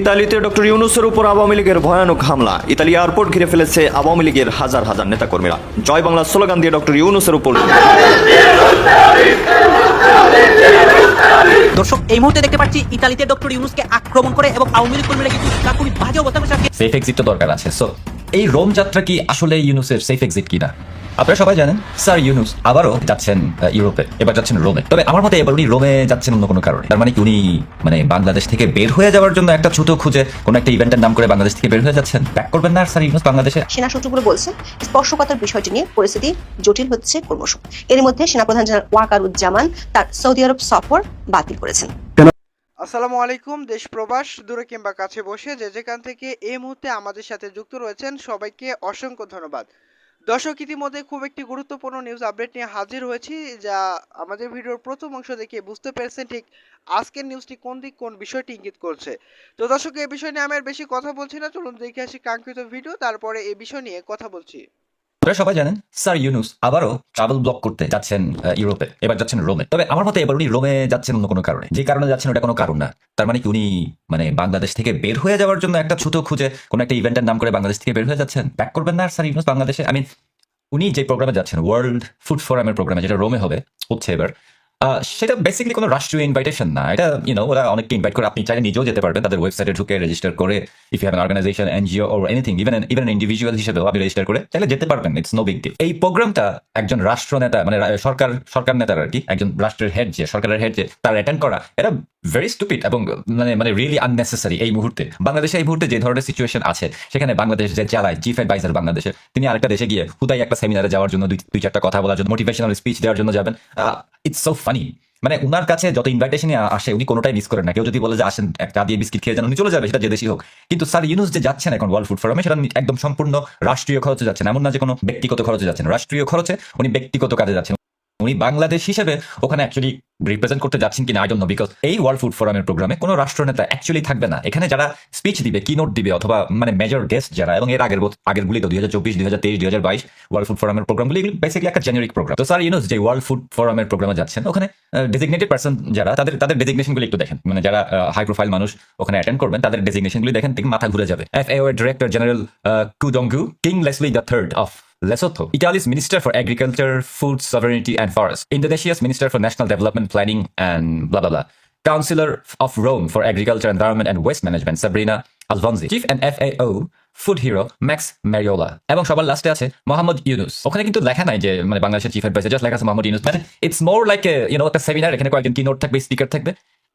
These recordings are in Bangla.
ইতালিতে ডক্টর ইউনুসের উপর আওয়ামী লীগের ভয়ানক হামলা। ইতালি এয়ারপোর্ট ঘিরে ফেলেছে আওয়ামী লীগের হাজার হাজার নেতাকর্মীরা। জয় বাংলা স্লোগান দিয়ে ডক্টর ইউনুসের উপর দর্শক এই মুহূর্তে দেখতে পাচ্ছি ইতালিতে ডক্টর ইউনুসকে আক্রমণ করে এবং আওয়ামী লীগ কর্মীরা কিন্তু খুবই বাজে অবস্থার সাথে সেফ এক্সিট তো দরকার আছে। সো এই রোম যাত্রা কি আসলে ইউনুসের সেফ এক্সিট কিনা? আপনারা সবাই জানেন স্যার ইউনুস আবারও যাচ্ছেন ইউরোপে এবার যাচ্ছেন রোমে। তবে আমার মতে এবার উনি রোমে যাচ্ছেন অন্য কোনো কারণে। তার মানে কি উনি মানে বাংলাদেশ থেকে বের হয়ে যাওয়ার জন্য একটা ছুতো খুঁজে কোনো একটা ইভেন্টের নাম করে বাংলাদেশ থেকে বের হয়ে যাচ্ছেন? ব্যাক করবেন না আর স্যার ইউনুস বাংলাদেশে? সেনা সূত্রগুলো বলছে স্পর্শকাতর বিষয়টি নিয়ে পরিস্থিতি জটিল হচ্ছে ক্রমশ। এর মধ্যে সেনাপ্রধান জেনারেল ওয়াকারুজ্জামান তার সৌদি আরব সফর বাতিল করেছেন। আসসালামু আলাইকুম দেশ প্রবাস দূরে কিংবা কাছে বসে যে যেখান থেকে এই মুহূর্তে আমাদের সাথে যুক্ত রয়েছেন সবাইকে অসংখ্য ধন্যবাদ। দর্শক, ইতিমধ্যে খুব একটি গুরুত্বপূর্ণ নিউজ আপডেট নিয়ে হাজির হয়েছি, যা আমাদের ভিডিওর প্রথম অংশ দেখে বুঝতে পেরেছেন ঠিক আজকের নিউজটি কোন দিক কোন বিষয়টি ইঙ্গিত করছে। তো দর্শক এই বিষয় নিয়ে আমি আর বেশি কথা বলছি না। চলুন দেখে আসি কাঙ্ক্ষিত ভিডিও তারপরে এই বিষয় নিয়ে কথা বলছি। আপনারা সবাই জানেন, স্যার ইউনুস আবারও ট্রাভেল ব্লক করতে যাচ্ছেন ইউরোপে, এবার যাচ্ছেন রোমে। তবে আমার মতে এবার উনি রোমে যাচ্ছেন অন্য কোনো কারণে। যে কারণে যাচ্ছেন ওটা কোনো কারণ না। তার মানে কি উনি মানে বাংলাদেশ থেকে বের হয়ে যাওয়ার জন্য একটা ছুতো খুঁজে কোনো একটা ইভেন্টের নাম করে বাংলাদেশ থেকে বের হয়ে যাচ্ছেন? ব্যাক করবেন না স্যার ইউনুস বাংলাদেশে? আমি উনি যে প্রোগ্রামে যাচ্ছেন ওয়ার্ল্ড ফুড ফোরামের প্রোগ্রামে যেটা রোমে হবে, হচ্ছে এবার সেটা বেসিক্যালি কোনো রাষ্ট্রীয় ইনভাইটেশন না। এটা ইউনো ওরা অনেককে ইনভাইট করে। আপনি চাইলে নিজেও যেতে পারবেন, তাদের ওয়েবসাইটে ঢুকে রেজিস্টার করে। If you have organisation NGO or anything even even individual হিসেবেও আপনি রেজিস্টার করে চাইলে যেতে পারবেন। ইটস নো বিগ ডিল এই প্রোগ্রামটা একজন রাষ্ট্র নেতা মানে সরকার সরকার নেতার আর কি, একজন রাষ্ট্রের হেড যে, সরকারের হেড যে, তার অ্যাটেন্ড করা, এটা ভেরি স্টুপিড এবং মানে মানে রিয়েলি আননেসেসারি এই মুহূর্তে। বাংলাদেশে এই মুহূর্তে যে ধরনের সিচুয়েশন আছে, সেখানে বাংলাদেশ যে চালায় চিফ অ্যাডভাইজার বাংলাদেশের, তিনি আরেকটা দেশে গিয়ে হুদাই একটা সেমিনারে যাওয়ার জন্য দুই দুই, চারটা কথা বলার জন্য মোটিভেশনাল স্পিচ দেওয়ার জন্য যাবেন। ইটস সো ফানি মানে উনার কাছে যত ইনভাইটেশনই আসে, উনি কোনোটাই মিস করেন না। কেউ যদি বলে যে, আসেন একটা দিয়ে বিস্কিট খেয়ে যান, উনি চলে যাবে, সেটা যে দেশই হোক। কিন্তু স্যার ইউনুস যে যাচ্ছেন এখন ওয়ার্ল্ড ফুড ফোরামে সেটা একদম সম্পূর্ণ রাষ্ট্রীয় খরচে যাচ্ছেন। এমন না যে কোনো ব্যক্তিগত খরচে যাচ্ছেন। রাষ্ট্রীয় খরচে উনি ব্যক্তিগত কাজে যাচ্ছেন। উনি বাংলাদেশ হিসেবে ওখানে অ্যাকচুয়ালি রিপ্রেজেন্ট করতে যাচ্ছেন কিনা নো বিকজ এই ওয়ার্ল্ড ফুড ফোরামের প্রোগ্রামে কোনো রাষ্ট্রনেতা অ্যাকচুয়ালি থাকবে না। এখানে যারা স্পিচ দিবে কি নোট দিবে, অথবা মানে মেজর গেস্ট যারা, এবং এর আগের বছর- আগের গুলি তো দুই হাজার চব্বিশ, দুই হাজার তেইশ, দুই হাজার বাইশ ওয়ার্ল্ড ফুড ফোরামের প্রোগ্রামগুলি এগুলো বেসিক্যালি একটা জেনারিক প্রোগ্রাম তো স্যার ইউনুস যে ওয়ার্ল্ড ফুড ফোরামের প্রোগ্রামে যাচ্ছেন, ওখানে ডেজিগনেটেড পার্সন যারা, তাদের তাদের ডেজিগনেশনগুলি একটু দেখেন। মানে যারা হাই প্রোফাইল মানুষ ওখানে অ্যাটেন্ড করবেন, তাদের ডেজিগনেশনগুলি দেখেন মাথা ঘুরে যাবে। F A director general king Leslie the third of Lesotho, Italy's Minister for Agriculture, Food Sovereignty and Forest, Indonesia's Minister for National Development Planning and blah blah blah, Councillor of Rome for Agriculture, Environment and Waste Management, Sabrina Alfonsi, Chief and FAO, Food Hero, Max Mariola, এবং সবার লাস্টে আছে মোহাম্মদ ইউনুস ওখানে কিন্তু লেখা নাই যে মানে বাংলাদেশের চিফ অ্যাডভাইজার জাস্ট লেখা আছে মোহাম্মদ ইউনুস মানে it's more like you know একটা সেমিনার এখানে কয়েকজন কি নোট থাকবে স্পিকার থাকবে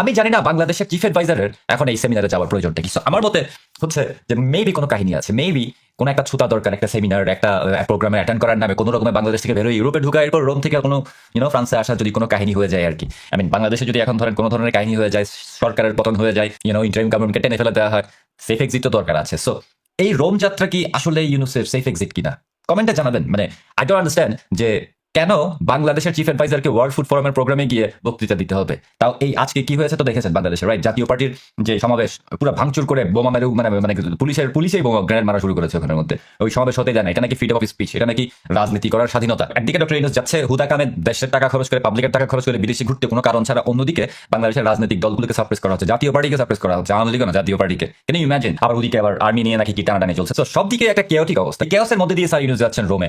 আমি জানি না বাংলাদেশের চিফ অ্যাডভাইজারের এখন এই সেমিনারে যাওয়ার প্রয়োজনটা কি। আমার মতে হচ্ছে যে মেবি কোনো কাহিনী আছে মেবি কোনো একটা ছুতা দরকার, একটা সেমিনার একটা প্রোগ্রামে অ্যাটেন্ড করার নামে কোনো রকমের বাংলাদেশ থেকে বেরোয় ইউরোপে ঢুকা, এরপর রোম থেকে কোনো ইউনো ফ্রান্সে আসা যদি কোনো কাহিনী হয়ে যায় আর কি। আই মিন বাংলাদেশে যদি এখন ধরেন কোনো ধরনের কাহিনী হয়ে যায়, সরকারের পতন হয়ে যায় ইউনো ইন্টারিম গভর্নমেন্টকে টেনে ফেলে দেওয়া হয় সেফ এক্সিট তো দরকার আছে। সো এই রোম যাত্রা কি আসলে ইউনুসের সেফ এক্সিট কিনা? কমেন্টে জানাবেন। মানে আই ডোন্ট আন্ডারস্ট্যান্ড যে কেন বাংলাদেশের চিফ অ্যাডভাইজারকে ওয়ার্ল্ড ফুড ফোরামের প্রোগ্রামে গিয়ে বক্তৃতা দিতে হবে? তাও এই আজকে কি হয়েছে তো দেখেছেন বাংলাদেশে রাইট জাতীয় পার্টির যে সমাবেশ, পুরো ভাঙচুর করে বোমা মেরে মানে মানে পুলিশের, পুলিশেই বোমা গ্রেনেড মারা শুরু করেছে ওখানের মধ্যে। ওই সমাবেশ হতে যায় না, এটা নাকি ফ্রিডম অফ স্পিচ এটা নাকি রাজনীতি করার স্বাধীনতা। একদিকে ডক্টর ইউনুস যাচ্ছে হুদা কামে, দেশের টাকা খরচ করে পাবলিকের টাকা খরচ করে, বিদেশি ঘুরতে কোনো কারণ ছাড়া, অন্যদিকে বাংলাদেশের রাজনৈতিক দলগুলোকে সাপ্রেস করা হচ্ছে, জাতীয় পার্টিকে সাপ্রেস করা হচ্ছে, আওয়ামী লীগ না, জাতীয় পার্টিকে। কেন ইমাজিন আবার ওদিকে আবার আর্মি নিয়ে নাকি কি টানাটানি চলছে? তো সব দিকে একটা কেওটিক অবস্থা। কেওসের মধ্যে দিয়ে স্যার ইউনুস যাচ্ছেন রোমে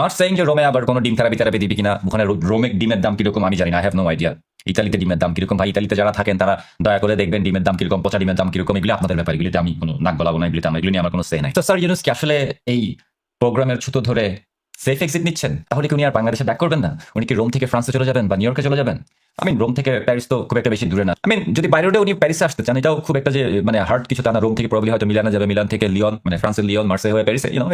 নট সেইং যে রোমে আবার কোনো ডিম থেরাপি থেরাপি দিবি কিনা? ওখানে রোমেক ডিমের দাম কীরকম? আমি জানি না আই হ্যাভ নো আইডিয়া ইতালিতে ডিমের দাম কীরকম? ভাই ইতালিতে যারা থাকেন, তারা দয়া করে দেখবেন ডিমের দাম কীরকম, পচা ডিমের দাম কীরকম, এগুলি আপনাদের ব্যাপার। এগুলিতে আমি কোনো নাক গলাবো না, এগুলিতে আমার এগুলি নিয়ে আমার কোনো সে নাই। তো স্যার ইউনুস কি আসলে এই প্রোগ্রামের ছুতো ধরে সেফ এক্সিট নিচ্ছেন? তাহলে কি উনি আর বাংলাদেশে ব্যাক করবেন না? উনি কি রোম থেকে ফ্রান্সে চলে যাবেন বা নিউ ইয়র্কে চলে যাবেন? আমি রোম থেকে প্যারিস তো খুব একটা বেশি দূরে না। আমি যদি বাইরে রোডে উনি প্যারিসে আসতে চান, এটাও খুব একটা যে মানে হার্ড কিছু তা রোম থেকে প্রবলি হয়তো মিলানো যাবে। মিলান থেকে লিওন মানে ফ্রান্সের লিওন মার্সে হয়ে প্যারিসে you know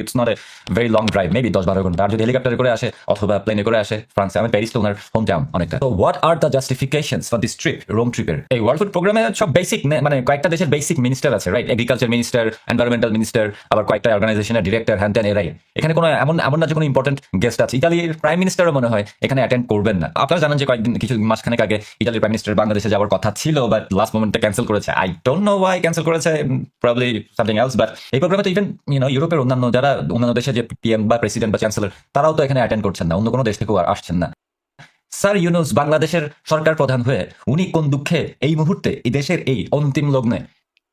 it's not a very long drive maybe দশ বারো ঘণ্টা। আর যদি হেলিকপ্টারে করে আসে, অথবা প্লেনে করে আসে ফ্রান্সে আমি প্যারিস তো ওনার হোম টাউন অনেকটা। তো what are the justification for this trip Rome ট্রিপের এই ওয়ার্ল্ড ফুড প্রোগ্রামে সব বেসিক মানে কয়েকটা দেশের বেসিক মিনিস্টার আছে right agriculture minister environmental minister আবার কয়েকটা অর্গানাইজেশনের ডিরেক্টর হ্যান ত্যান এরাই এখানে কোনো এমন এমন না যে কোনো ইম্পর্টেন্ট গেস্ট আছে। ইতালির প্রাইম মিনিস্টারও মনে হয় এখানে অ্যাটেন্ড করবেন না। আপনারা জানেন যে কয়েকদিন কিছু মাসখানেক আগে ইটালির প্রাইম মিনিস্টার বাংলাদেশে যাওয়ার কথা ছিল বাট লাস্ট মোমেন্টে ক্যান্সেল করেছে। I don't know why cancel করেছে প্রবলি সামথিং এলস বাট এই প্রোগ্রামে তো ইভেন ইউনো ইউরোপের অন্যান্য যারা, অন্যান্য দেশে যে পিএম বা প্রেসিডেন্ট বা চ্যান্সেলর তারাও তো এখানে অ্যাটেন্ড করছেন না, অন্য কোনো দেশ থেকেও আসছেন না। স্যার ইউনুস বাংলাদেশের সরকার প্রধান হয়ে উনি কোন দুঃখে এই মুহূর্তে এই দেশের এই অন্তিম লগ্নে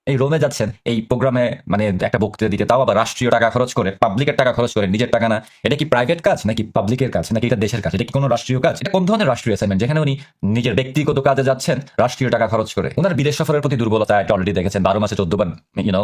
এই রোমে যাচ্ছেন, এই প্রোগ্রামে মানে একটা বক্তৃতা দিতে, তাও আবার রাষ্ট্রীয় টাকা খরচ করে, পাবলিকের টাকা খরচ করে, নিজের টাকা না। এটা কি প্রাইভেট কাজ নাকি পাবলিকের কাজ? নাকি এটা দেশের কাজ? এটা কি কোনো রাষ্ট্রীয় কাজ? এটা কোন ধরনের রাষ্ট্রীয় অ্যাসাইনমেন্ট যেখানে উনি নিজের ব্যক্তিগত কাজে যাচ্ছেন, রাষ্ট্রীয় টাকা খরচ করে। ওনার বিদেশ সফরের প্রতি দুর্বলতা একটা অলরেডি দেখেছেন। বারো মাসে চোদ্দ বার ইউনো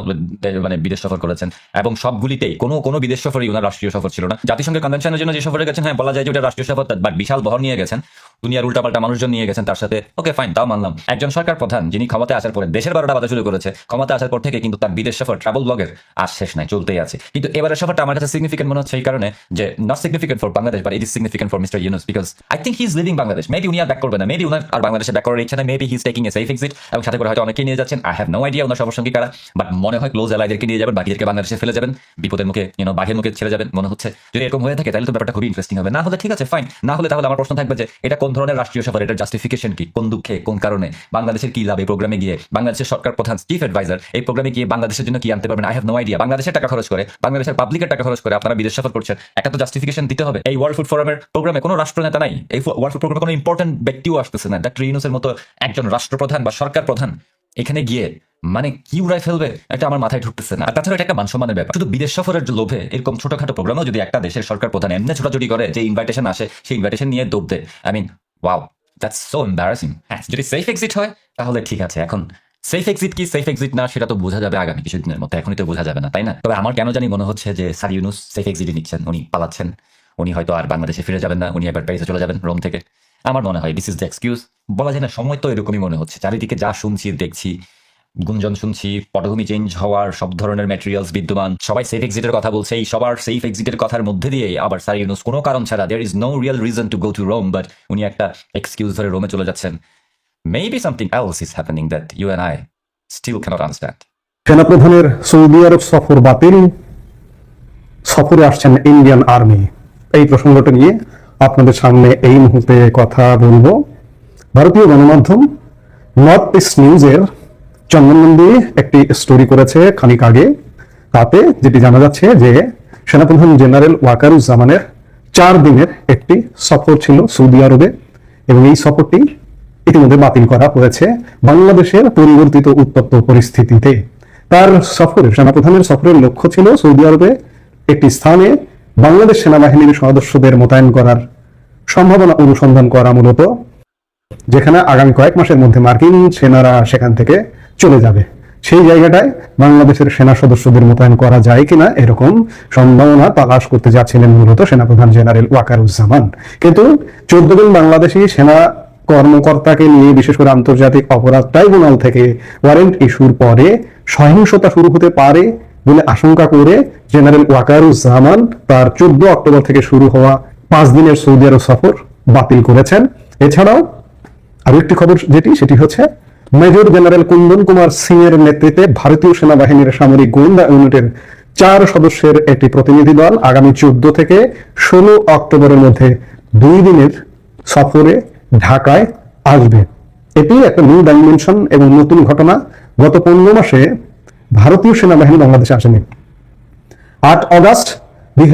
মানে বিদেশ সফর করেছেন। এবং সবগুলিতেই কোনো কোনো বিদেশ সফরই ওনার রাষ্ট্রীয় সফর ছিল না। জাতিসংঘের কনভেনশনের জন্য যে সফরে গেছেন হ্যাঁ বলা যায় যে ওটা রাষ্ট্রীয় সফর বাট বিশাল বহর নিয়ে গেছেন। দুনিয়ার উল্টাপাল্টা মানুষজন নিয়ে গেছেন তার সাথে। ওকে ফাইন তাও মানলাম। একজন সরকার প্রধান, যিনি ক্ষমতায় আসার পরে দেশের বারোটা বাধা শুরু করেছে ক্ষমতা আসার পর থেকে কিন্তু তার বিদেশ সফর ট্রাভেল ব্লগের আর শেষ নাই, চলতেই আছে। কিন্তু এবারের সফরটা আমার কাছে সিগনিফিকেন্ট মনে হচ্ছে এই কারণে যে not significant for Bangladesh but it is significant for mister Yunus because I think he is living Bangladesh maybe উনি আর ব্যাক করবে না মেবি উনার আর বাংলাদেশে ব্যাক করার ইচ্ছা নেই maybe he is taking a safe exit এবং সাথে করে হয়তো অনেকেই নিয়ে যাচ্ছেন। আই হ্যাভ নো আইডিয়া ওনার সবসঙ্গী কারা বাট মনে হয় ক্লোজ এলাইদেরকে নিয়ে যাবেন, বাকিদেরকে বাংলাদেশে ফেলে যাবেন, বিপদের মুখে ইউনো বাঘের মুখে ছেড়ে যাবেন, মনে হচ্ছে। যদি এরকম হয়ে থাকে, তাহলে তো ব্যাপারটা খুবই ইন্টারেস্টিং হবে। না হলে ঠিক আছে ফাইন না হলে তাহলে আমার প্রশ্ন থাকবে যে, এটা কোন ধরনের রাষ্ট্রীয় সফর, এটার জাস্টিফিকেশন কি? কোন দুঃখে, কোন কারণে? বাংলাদেশের কি লাভ এই প্রোগ্রামে গিয়ে? বাংলাদেশের সরকার প্রধান চিফ অ্যাডভাইজার এই প্রোগ্রামে গিয়ে বাংলাদেশের জন্য কি আনতে পারবেন? আই হ্যাভ নো আইডিয়া বাংলাদেশের টাকা খরচ করে, বাংলাদেশের পাবলিকের টাকা খরচ করে আপনারা বিদেশ সফর করছেন, একটা তো জাস্টিফিকেশন দিতে হবে। এই ওয়ার্ল্ড ফুড ফোরামের প্রোগ্রামে কোনো রাষ্ট্রনেতা নাই। এই ওয়ার্ল্ড ফুড প্রোগ্রামে কোনো ইম্পর্টেন্ট ব্যক্তিও আসতেছে না। ডক্টর ইউনুসের মতো একজন রাষ্ট্রপ্রধান বা সরকার প্রধান এখানে গিয়ে মানে কি উড়াই ফেলবে এটা আমার মাথায় ঢুকতেছে না। তাছাড়া এটা একটা মানসম্মানের ব্যাপার। শুধু বিদেশ সফরের লোভে এরকম ছোটখাটো প্রোগ্রামও যদি একটা দেশের সরকার প্রধান এমনি ছোটাছুটি করে যে ইনভাইটেশন আসে, সেই ইনভাইটেশন নিয়ে দৌড় দেয়। I mean wow that's so embarrassing হ্যাঁ যদি সেফ এক্সিট হয়, তাহলে ঠিক আছে। এখন সেফ এক্সিট কি? সেফ এক্সিট না, সেটা তো বোঝা যাবে আগামী কিছুদিনের মধ্যে। এখনই তো বোঝা যাবে না, তাই না? তবে আমার কেন জানি মনে হচ্ছে যে স্যার ইউনুস সেফ এক্সিটই নিচ্ছেন, উনি পালাচ্ছেন। উনি হয়তো আর বাংলাদেশে ফিরে যাবেন না, উনি এবার প্যারিসে চলে যাবেন রোম থেকে। আমার মনে হয় দিস ইজ দ্য এক্সকিউজ বলা যায় না, সময় তো এরকমই মনে হচ্ছে। চারিদিকে যা শুনছি, দেখছি, গুঞ্জন শুনছি, পটভূমি চেঞ্জ হওয়ার, সব ধরনের ম্যাটেরিয়ালস বিদ্যমান, সবাই সেফ এক্সিটের কথা বলছে। এই সবার সেফ এক্সিটের কথার মধ্যে দিয়ে আবার স্যার ইউনুস কোনো কারণ ছাড়া there is no real reason to go to Rome but উনি একটা এক্সকিউজ ধরে রোমে চলে যাচ্ছেন। Maybe something else is happening that you and I still can't understand সেনাপ্রধানের সৌদি আরব সফর বাতিল, সফরে আসছেন ইন্ডিয়ান আর্মি। এই প্রসঙ্গটা নিয়ে আপনাদের সামনে এই মুহূর্তে কথা বলব। ভারতীয় গণমাধ্যম নর্থ ইস্ট নিউজের চন্দননন্দী একটি স্টোরি করেছে খানিক আগে। তাতে যেটি জানা যাচ্ছে যে সেনাপ্রধান জেনারেল ওয়াকারুজ্জামানের চার দিনের একটি সফর ছিল সৌদি আরবে এবং এই সফরটি ইতিমধ্যে বাতিল করা হয়েছে বাংলাদেশের পরিবর্তিত উত্তপ্ত পরিস্থিতিতে। তার সফরের সেনাপ্রধানের সফরের লক্ষ্য ছিল সৌদি আরবে একটি স্থানে বাংলাদেশ সেনাবাহিনীর সদস্যদের মোতায়েন করার সম্ভাবনা অনুসন্ধান করা মূলত, যেখানে আগামী কয়েক মাসের মধ্যে মার্কিন সেনারা সেখান থেকে চলে যাবে। সেই জায়গাটায় বাংলাদেশের সেনা সদস্যদের মোতায়েন করা যায় কিনা এরকম সম্ভাবনা তালাশ করতে যাচ্ছিলেন মূলত সেনাপ্রধান জেনারেল ওয়াকারুজ্জামান। কিন্তু চোদ্দ জন বাংলাদেশি সেনা কর্মকর্তাকে নিয়ে, বিশেষ করে আন্তর্জাতিক অপরাধ ট্রাইব্যুনাল থেকে ওয়ারেন্ট ইস্যুর পরে সহিংসতা শুরু হতে পারে বলে আশঙ্কা করে জেনারেল ওয়াকারুজ্জামান তার চোদ্দ অক্টোবর থেকে শুরু হওয়া পাঁচ দিনের সৌদি আরব সফর বাতিল করেছেন। এছাড়াও আরও একটি খবর যেটি, সেটি হচ্ছে মেজর জেনারেল কুন্দন কুমার সিং এর নেতৃত্বে ভারতীয় সেনাবাহিনীর সামরিক গোয়েন্দা ইউনিটের চার সদস্যের একটি প্রতিনিধি দল আগামী চোদ্দ থেকে ষোলো অক্টোবরের মধ্যে দুই দিনের সফরে ঢাকায় আসবে। এটি একটা নিউ ডাইমেনশন এবং নতুন ঘটনা। গত পনেরো মাসে ভারতীয় সেনাবাহিনী বাংলাদেশে আসেনি। আট অগস্ট দুই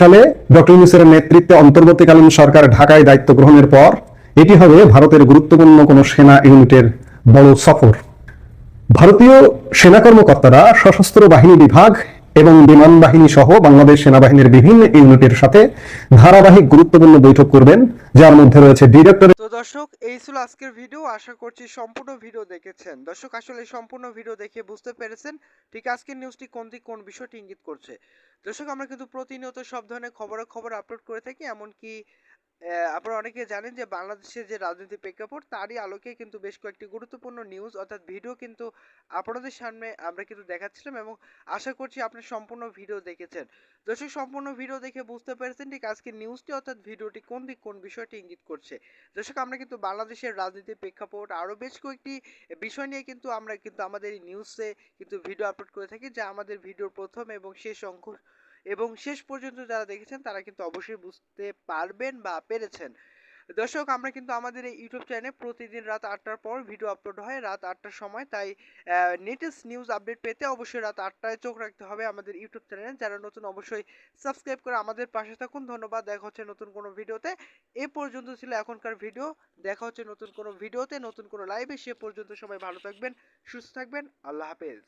সালে ডক্টর ইউনুসের নেতৃত্বে অন্তর্বর্তীকালীন সরকার ঢাকায় দায়িত্ব গ্রহণের পর এটি হবে ভারতের গুরুত্বপূর্ণ কোনো সেনা ইউনিটের বড় সফর। ভারতীয় সেনা কর্মকর্তারা সশস্ত্র বাহিনী বিভাগ এবং বিমান বাহিনী সহ বাংলাদেশ সেনাবাহিনীর বিভিন্ন ইউনিটের সাথে ধারাবাহিক গুরুত্বপূর্ণ বৈঠক করবেন, যার মধ্যে রয়েছে ডিরেক্টর দর্শক, এই ছিল আজকের ভিডিও। আশা করছি সম্পূর্ণ ভিডিও দেখেছেন। দর্শক, আসলে সম্পূর্ণ ভিডিও দেখে বুঝতে পেরেছেন ঠিক আজকের নিউজটি কোন দিক, কোন বিষয়টি ইঙ্গিত করছে। দর্শক, আমরা কিন্তু প্রতিনিয়ত সব ধরনের খবরাখবর খবর আপলোড করে থাকি, এমনকি আপনারা অনেকে জানেন যে বাংলাদেশের যে রাজনীতি প্রেক্ষাপট, তারই আলোকে কিন্তু বেশ কয়েকটি গুরুত্বপূর্ণ নিউজ অর্থাৎ ভিডিও কিন্তু আপনাদের সামনে আমরা কিন্তু দেখাচ্ছিলাম এবং আশা করছি আপনি সম্পূর্ণ ভিডিও দেখেছেন। দর্শক, সম্পূর্ণ ভিডিও দেখে বুঝতে পেরেছেন ঠিক আজকে নিউজটি অর্থাৎ ভিডিওটি কোন দিক, কোন বিষয়টি ইঙ্গিত করছে। দর্শক, আমরা কিন্তু বাংলাদেশের রাজনীতির প্রেক্ষাপট আরও বেশ কয়েকটি বিষয় নিয়ে কিন্তু আমরা কিন্তু আমাদের এই নিউজে কিন্তু ভিডিও আপলোড করে থাকি, যা আমাদের ভিডিওর প্রথম এবং শেষ অঙ্ক এবং শেষ পর্যন্ত যারা দেখেছেন, তারা কিন্তু অবশ্যই বুঝতে পারবেন বা পেরেছেন। দর্শক, আমরা কিন্তু আমাদের এই ইউটিউব চ্যানেলে প্রতিদিন রাত আটটার পর ভিডিও আপলোড হয় রাত আটটার সময়। তাই নেটেস্ট নিউজ আপডেট পেতে অবশ্যই রাত আটটায় চোখ রাখতে হবে আমাদের ইউটিউব চ্যানেলে। যারা নতুন, অবশ্যই সাবস্ক্রাইব করে আমাদের পাশে থাকুন। ধন্যবাদ। দেখা হচ্ছে নতুন কোনো ভিডিওতে এ পর্যন্ত ছিল এখনকার ভিডিও দেখা হচ্ছে নতুন কোনো ভিডিওতে নতুন কোনো লাইভে সে পর্যন্ত সবাই ভালো থাকবেন, সুস্থ থাকবেন। আল্লাহ হাফেজ।